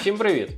Всім привіт!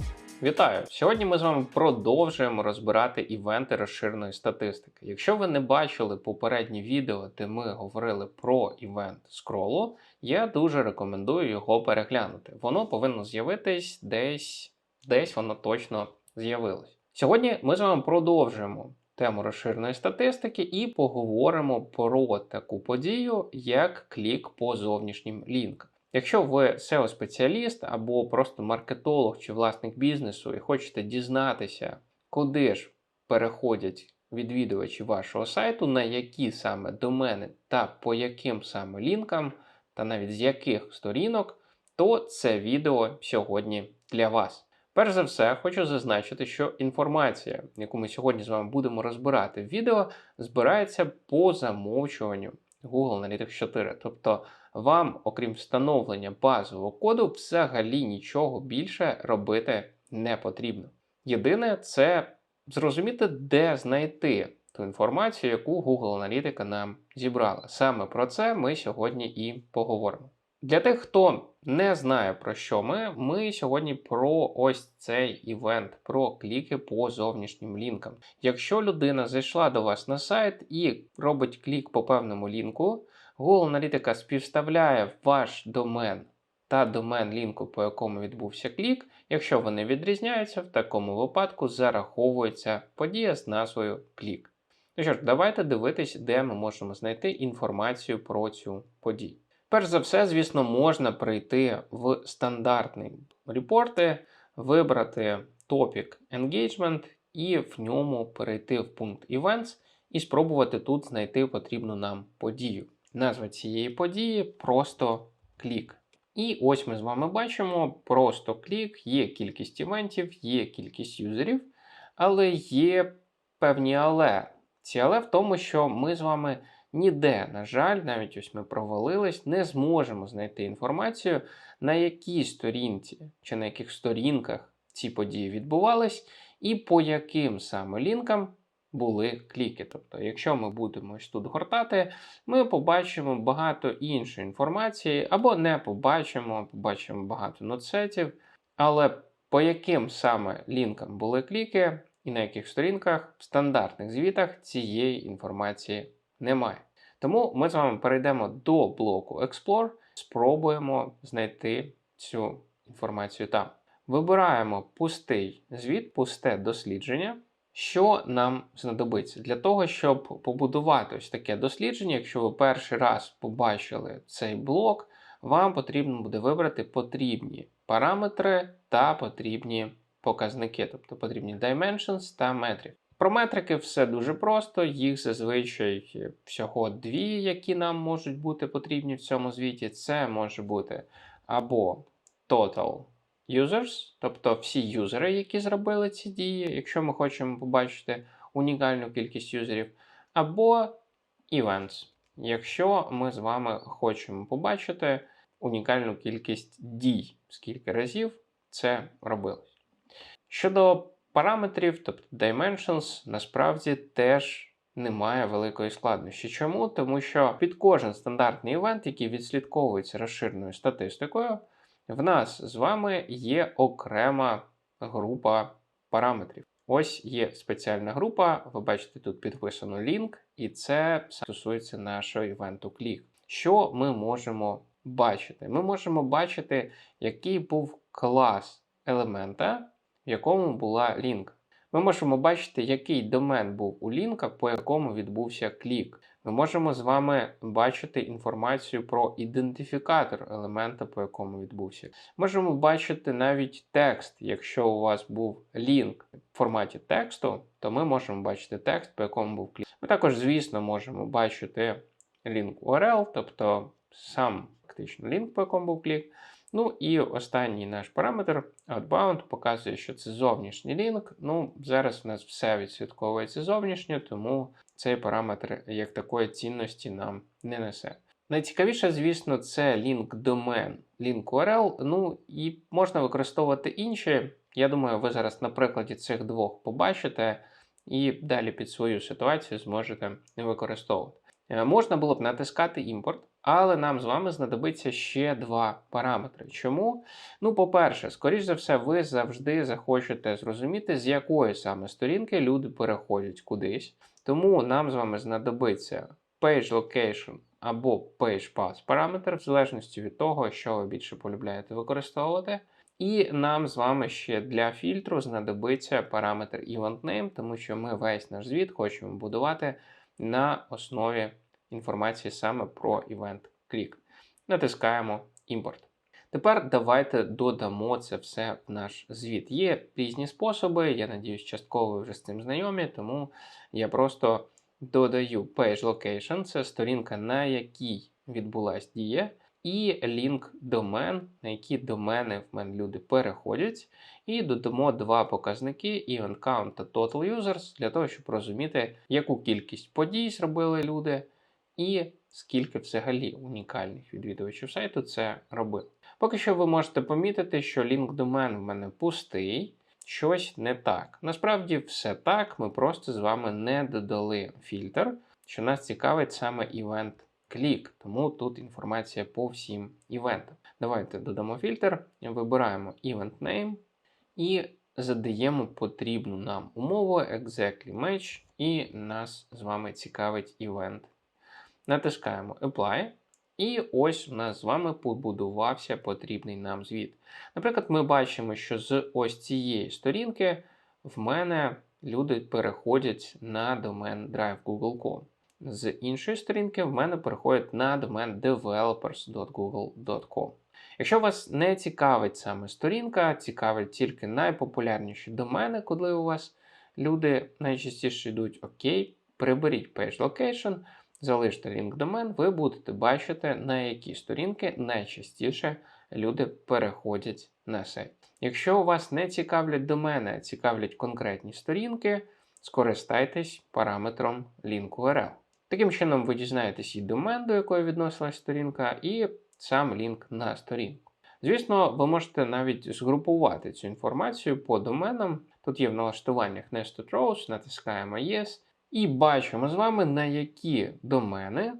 Вітаю! Сьогодні ми з вами продовжуємо розбирати івенти розширеної статистики. Якщо ви не бачили попередні відео, де ми говорили про івент скролу, я дуже рекомендую його переглянути. Воно повинно з'явитись десь, десь воно точно з'явилось. Сьогодні ми з вами продовжуємо тему розширеної статистики і поговоримо про таку подію, як клік по зовнішнім лінкам. Якщо ви SEO-спеціаліст або просто маркетолог чи власник бізнесу і хочете дізнатися, куди ж переходять відвідувачі вашого сайту, на які саме домени та по яким саме лінкам, та навіть з яких сторінок, то це відео сьогодні для вас. Перш за все, хочу зазначити, що інформація, яку ми сьогодні з вами будемо розбирати в відео, збирається по замовчуванню Google Analytics 4. Тобто вам, окрім встановлення базового коду, взагалі нічого більше робити не потрібно. Єдине, це зрозуміти, де знайти ту інформацію, яку Google Аналітика нам зібрала. Саме про це ми сьогодні і поговоримо. Для тих, хто не знає про що ми, ми сьогодні про ось цей івент, про кліки по зовнішнім лінкам. Якщо людина зайшла до вас на сайт і робить клік по певному лінку, Google Аналітика співставляє ваш домен та домен лінку, по якому відбувся клік. Якщо вони відрізняються, в такому випадку зараховується подія з назвою клік. Ну що ж, давайте дивитись, де ми можемо знайти інформацію про цю подію. Перш за все, звісно, можна прийти в стандартний репорти, вибрати Topic Engagement і в ньому перейти в пункт Events і спробувати тут знайти потрібну нам подію. Назва цієї події просто клік. І ось ми з вами бачимо просто клік, є кількість івентів, є кількість юзерів, але є певні але. Ці але в тому, що ми з вами ніде, на жаль, навіть ось ми провалились, не зможемо знайти інформацію, на якій сторінці чи на яких сторінках ці події відбувались, і по яким саме лінкам були кліки. Тобто, якщо ми будемо ось тут гортати, ми побачимо багато іншої інформації, або не побачимо, побачимо багато нотсетів, але по яким саме лінкам були кліки, і на яких сторінках в стандартних звітах цієї інформації немає. Тому ми з вами перейдемо до блоку Explore, спробуємо знайти цю інформацію там. Вибираємо пустий звіт, пусте дослідження. Що нам знадобиться? Для того, щоб побудувати ось таке дослідження, якщо ви перший раз побачили цей блок, вам потрібно буде вибрати потрібні параметри та потрібні показники, тобто потрібні dimensions та метрів. Про метрики все дуже просто, їх зазвичай всього дві, які нам можуть бути потрібні в цьому звіті. Це може бути або total users, тобто всі юзери, які зробили ці дії, якщо ми хочемо побачити унікальну кількість юзерів, або events, якщо ми з вами хочемо побачити унікальну кількість дій, скільки разів це робилось. Щодо параметрів, тобто dimensions, насправді теж немає великої складнощі. Чому? Тому що під кожен стандартний івент, який відслідковується розширеною статистикою, в нас з вами є окрема група параметрів. Ось є спеціальна група, ви бачите, тут підписано лінк, і це стосується нашого івенту клік. Що ми можемо бачити? Ми можемо бачити, який був клас елемента, в якому була лінк. Ми можемо бачити, який домен був у лінка, по якому відбувся клік. Ми можемо з вами бачити інформацію про ідентифікатор елемента, по якому відбувся. Можемо бачити навіть текст. Якщо у вас був лінк в форматі тексту, то ми можемо бачити текст, по якому був клік. Ми також, звісно, можемо бачити лінк URL, тобто сам фактично лінк, по якому був клік. Ну і останній наш параметр outbound показує, що це зовнішній лінк. Ну, зараз у нас все відслідковується зовнішньо, тому цей параметр як такої цінності нам не несе. Найцікавіше, звісно, це лінк домен, лінк URL. Ну і можна використовувати інші. Я думаю, ви зараз на прикладі цих двох побачите і далі під свою ситуацію зможете використовувати. Е, Можна було б натискати імпорт, але нам з вами знадобиться ще два параметри. Чому? Ну, по-перше, скоріш за все, ви завжди захочете зрозуміти, з якої саме сторінки люди переходять кудись. Тому нам з вами знадобиться page location або page path параметр, в залежності від того, що ви більше полюбляєте використовувати. І нам з вами ще для фільтру знадобиться параметр event name, тому що ми весь наш звіт хочемо будувати на основі інформації саме про event click. Натискаємо імпорт. Тепер давайте додамо це все в наш звіт. Є різні способи, я надіюсь, частково ви вже з цим знайомі, тому я просто додаю page location, це сторінка, на якій відбулась дія, і лінк домен, на які домени в мене люди переходять. І додамо два показники event count та total users, для того, щоб розуміти, яку кількість подій зробили люди, і скільки взагалі унікальних відвідувачів сайту це робили. Поки що ви можете помітити, що лінк домен в мене пустий, щось не так. Насправді все так, ми просто з вами не додали фільтр, що нас цікавить саме event click, тому тут інформація по всім івентам. Давайте додамо фільтр, вибираємо event name і задаємо потрібну нам умову exactly match, і нас з вами цікавить event. Натискаємо Apply. І ось у нас з вами побудувався потрібний нам звіт. Наприклад, ми бачимо, що з ось цієї сторінки в мене люди переходять на домен drive.google.com. З іншої сторінки в мене переходять на домен developers.google.com. Якщо вас не цікавить саме сторінка, цікавить тільки найпопулярніші домени, куди у вас люди найчастіше йдуть, окей, приберіть Page Location, залиште лінк домен, ви будете бачити, на які сторінки найчастіше люди переходять на сайт. Якщо вас не цікавлять домени, а цікавлять конкретні сторінки, скористайтесь параметром link URL. Таким чином, ви дізнаєтесь і домен, до якої відносилась сторінка, і сам лінк на сторінку. Звісно, ви можете навіть згрупувати цю інформацію по доменам. Тут є в налаштуваннях Nested Rows, натискаємо Yes. І бачимо з вами, на які домени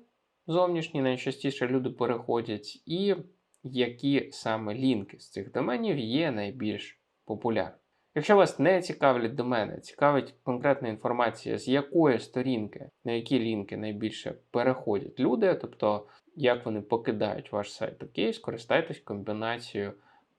зовнішні найчастіше люди переходять, і які саме лінки з цих доменів є найбільш популярними. Якщо вас не цікавлять домени, цікавить конкретна інформація, з якої сторінки, на які лінки найбільше переходять люди, тобто як вони покидають ваш сайт, окей, скористайтесь комбінацією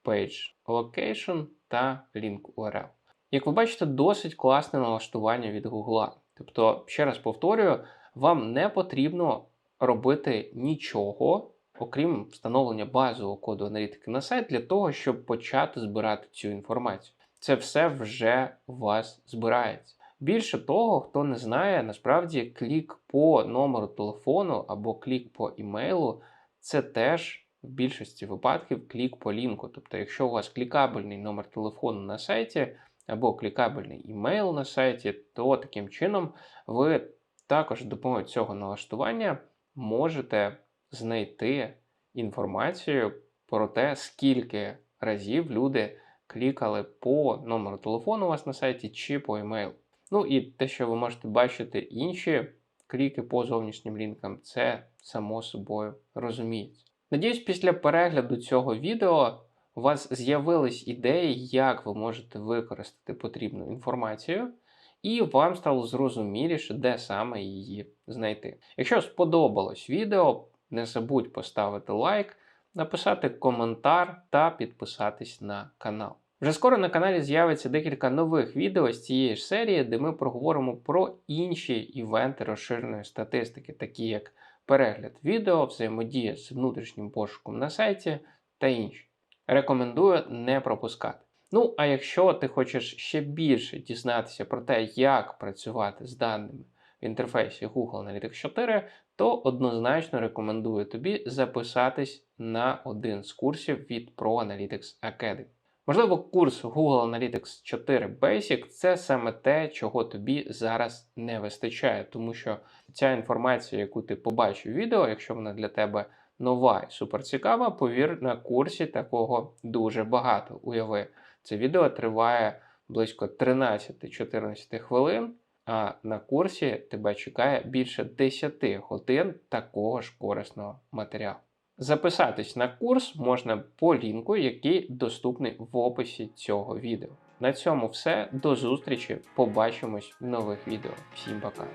Page Location та Link URL. Як ви бачите, досить класне налаштування від Google. Тобто, ще раз повторюю, вам не потрібно робити нічого, окрім встановлення базового коду аналітики на сайт, для того, щоб почати збирати цю інформацію. Це все вже у вас збирається. Більше того, хто не знає, насправді клік по номеру телефону або клік по імейлу це теж в більшості випадків клік по лінку. Тобто, якщо у вас клікабельний номер телефону на сайті або клікабельний імейл на сайті, то таким чином ви також допомогою цього налаштування можете знайти інформацію про те, скільки разів люди клікали по номеру телефону у вас на сайті чи по емейлу. Ну і те, що ви можете бачити інші кліки по зовнішнім лінкам, це само собою розуміється. Надіюсь, після перегляду цього відео у вас з'явились ідеї, як ви можете використати потрібну інформацію, і вам стало зрозуміліше, де саме її знайти. Якщо сподобалось відео, не забудь поставити лайк, написати коментар та підписатись на канал. Вже скоро на каналі з'явиться декілька нових відео з цієї ж серії, де ми проговоримо про інші івенти розширеної статистики, такі як перегляд відео, взаємодія з внутрішнім пошуком на сайті та інші. Рекомендую не пропускати. Ну, а якщо ти хочеш ще більше дізнатися про те, як працювати з даними в інтерфейсі Google Analytics 4, то однозначно рекомендую тобі записатись на один з курсів від Pro Analytics Academy. Можливо, курс Google Analytics 4 Basic це саме те, чого тобі зараз не вистачає, тому що ця інформація, яку ти побачив в відео, якщо вона для тебе нова і суперцікава, повір, на курсі такого дуже багато. Уяви, це відео триває близько 13-14 хвилин, А на курсі тебе чекає більше 10 годин такого ж корисного матеріалу. Записатись на курс можна по лінку, який доступний в описі цього відео. На цьому все. До зустрічі. Побачимось в нових відео. Всім пока.